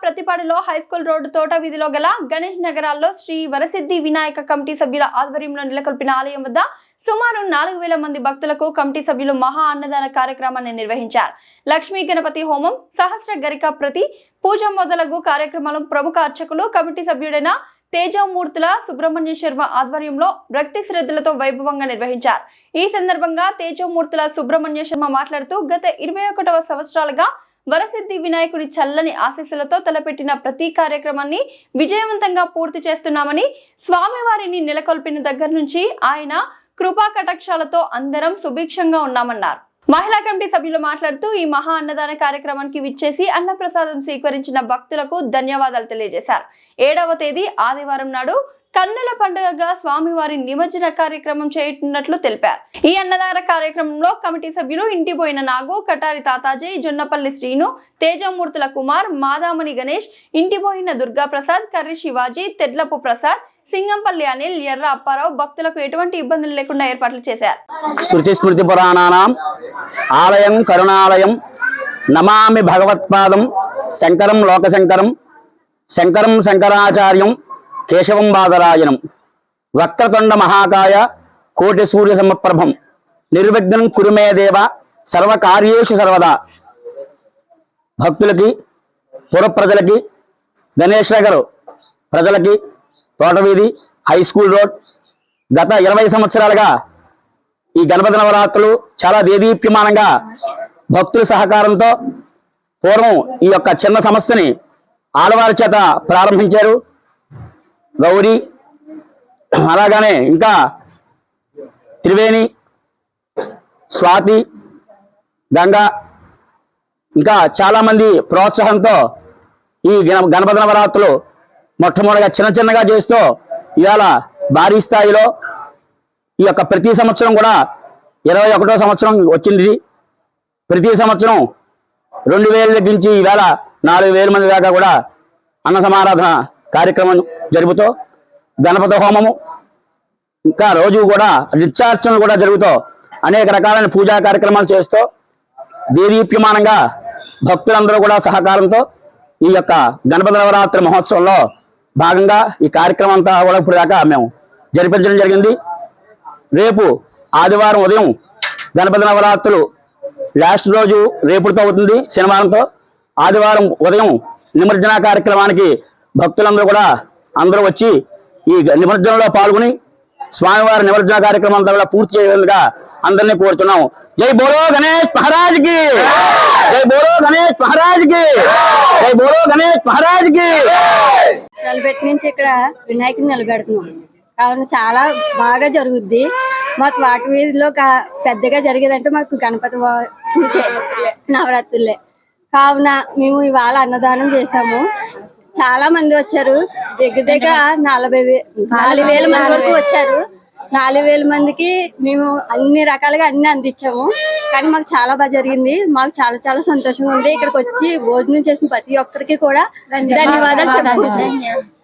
ప్రతిపాడులో high school road తోట వీధిలో గల గణేష్ నగరాల్లో శ్రీ వరసిద్ధి వినాయక కమిటీ సభ్యుల ఆధ్వర్యంలో నెలకొల్పిన ఆలయం వద్ద సుమారు నాలుగు వేల మంది భక్తులకు కమిటీ సభ్యులు మహా అన్నదాన కార్యక్రమాన్ని నిర్వహించారు. లక్ష్మీ గణపతి హోమం సహస్ర గరిక ప్రతి పూజ మొదలగు కార్యక్రమాలు ప్రముఖ అర్చకులు కమిటీ సభ్యుడైన తేజమూర్తుల సుబ్రహ్మణ్య శర్మ ఆధ్వర్యంలో భక్తి శ్రద్ధలతో వైభవంగా నిర్వహించారు. ఈ సందర్భంగా తేజమూర్తుల సుబ్రహ్మణ్య శర్మ మాట్లాడుతూ గత ఇరవై ఒకటవ సంవత్సరాలుగా వరసిద్ధి వినాయకుడి చల్లని ఆశీస్సులతో తలపెట్టిన ప్రతి కార్యక్రమాన్ని విజయవంతంగా పూర్తి చేస్తున్నామని స్వామివారిని నెలకొల్పిన దగ్గర నుంచి ఆయన కృపా కటాక్షాలతో అందరం సుభిక్షంగా ఉన్నామన్నారు. మహిళా కమిటీ సభ్యులు మాట్లాడుతూ ఈ మహా అన్నదాన కార్యక్రమానికి విచ్చేసి అన్నప్రసాదం స్వీకరించిన భక్తులకు ధన్యవాదాలు తెలియజేశారు. ఏడవ తేదీ ఆదివారం నాడు కన్నుల పండుగగా స్వామివారి నిమజ్జన కార్యక్రమం చేయనున్నట్లు తెలిపారు. ఈ అన్నదాన కార్యక్రమంలో కమిటీ సభ్యులు ఇంటిపోయిన నాగు కటారి తాతాజీ జొన్నపల్లి శ్రీను తేజమూర్తుల కుమార్ మాదామణి గణేష్ ఇంటిపోయిన దుర్గా ప్రసాద్ కర్రి శివాజీ తెడ్లపు ప్రసాద్ సింగంపల్లి అనిల్ ఎర్ర అప్పారావు భక్తులకు ఎటువంటి ఇబ్బందులు లేకుండా ఏర్పాట్లు చేశారు. శృతి స్మృతి పురాణానాం ఆలయం కరుణాలయం నమామి భగవత్పాదం శంకరం లోకశంకరం శంకరం శంకరాచార్యం కేశవం బాదరాయణం వక్రతుండ మహాకాయ కోటి సూర్య సమప్రభం నిర్విఘ్నం కురుమే దేవ సర్వకార్యేషు సర్వదా. భక్తులకి పుర ప్రజలకి గణేష్ నగర్ ప్రజలకి తోటవీధి హై స్కూల్ రోడ్ గత ఇరవై సంవత్సరాలుగా ఈ గణపతి నవరాత్రులు చాలా దేదీప్యమానంగా భక్తుల సహకారంతో పూర్వం ఈ యొక్క చిన్న సంస్థని ఆడవారి చేత ప్రారంభించారు. గౌరీ. అలాగానే ఇంకా త్రివేణి స్వాతి గంగా ఇంకా చాలామంది ప్రోత్సాహంతో ఈ గణ గణపతి నవరాత్రులు మొట్టమొదటిగా చిన్న చిన్నగా చేస్తూ ఇవాళ భారీ స్థాయిలో ఈ యొక్క ప్రతి సంవత్సరం కూడా ఇరవై ఒకటో సంవత్సరం వచ్చింది. ప్రతి సంవత్సరం రెండు వేల నుంచి ఈవేళ నాలుగు వేల మంది దాకా కూడా అన్న సమారాధన కార్యక్రమం జరుపుతూ గణపతి హోమము ఇంకా రోజు కూడా నిత్యార్చనలు కూడా జరుగుతూ అనేక రకాలైన పూజా కార్యక్రమాలు చేస్తూ దేదీప్యమానంగా భక్తులందరూ కూడా సహకారంతో ఈ యొక్క గణపతి నవరాత్రి మహోత్సవంలో భాగంగా ఈ కార్యక్రమం అంతా కూడా ఇప్పుడు దాకా మేము జరిపించడం జరిగింది. రేపు ఆదివారం ఉదయం గణపతి నవరాత్రులు లాస్ట్ రోజు రేపుతో అవుతుంది శనివారంతో. ఆదివారం ఉదయం నిమజ్జన కార్యక్రమానికి భక్తులందరూ కూడా అందరూ వచ్చి ఈ నిమజ్జనంలో పాల్గొని స్వామివారి నిమజ్జన కార్యక్రమం అంతా కూడా పూర్తి చేయగా అందరినీ కోరుతున్నాం జై బోలో గణేష్ మహారాజ్కి జై బోలో గణేష్ మహారాజ్కి జై బోలో గణేష్ మహారాజ్కి నిలబెట్టి నుంచి ఇక్కడ వినాయకుని నిలబెడుతున్నాం. కావున చాలా బాగా జరుగుద్ది. మాకు వాటి వీధిలో పెద్దగా జరిగేదంటే మాకు గణపతి నవరాత్రులే. కావున మేము ఇవాళ అన్నదానం చేసాము చాలా మంది వచ్చారు. దగ్గర దగ్గర నలభై నాలుగు వేల మంది వరకు వచ్చారు. నాలుగు వేల మందికి మేము అన్ని రకాలుగా అన్ని అందించాము. కానీ మాకు చాలా బాగా జరిగింది. మాకు చాలా చాలా సంతోషంగా ఉంది. ఇక్కడికి వచ్చి భోజనం చేసిన ప్రతి ఒక్కరికి కూడా ధన్యవాదాలు. చెప్పుకుంటున్నాం.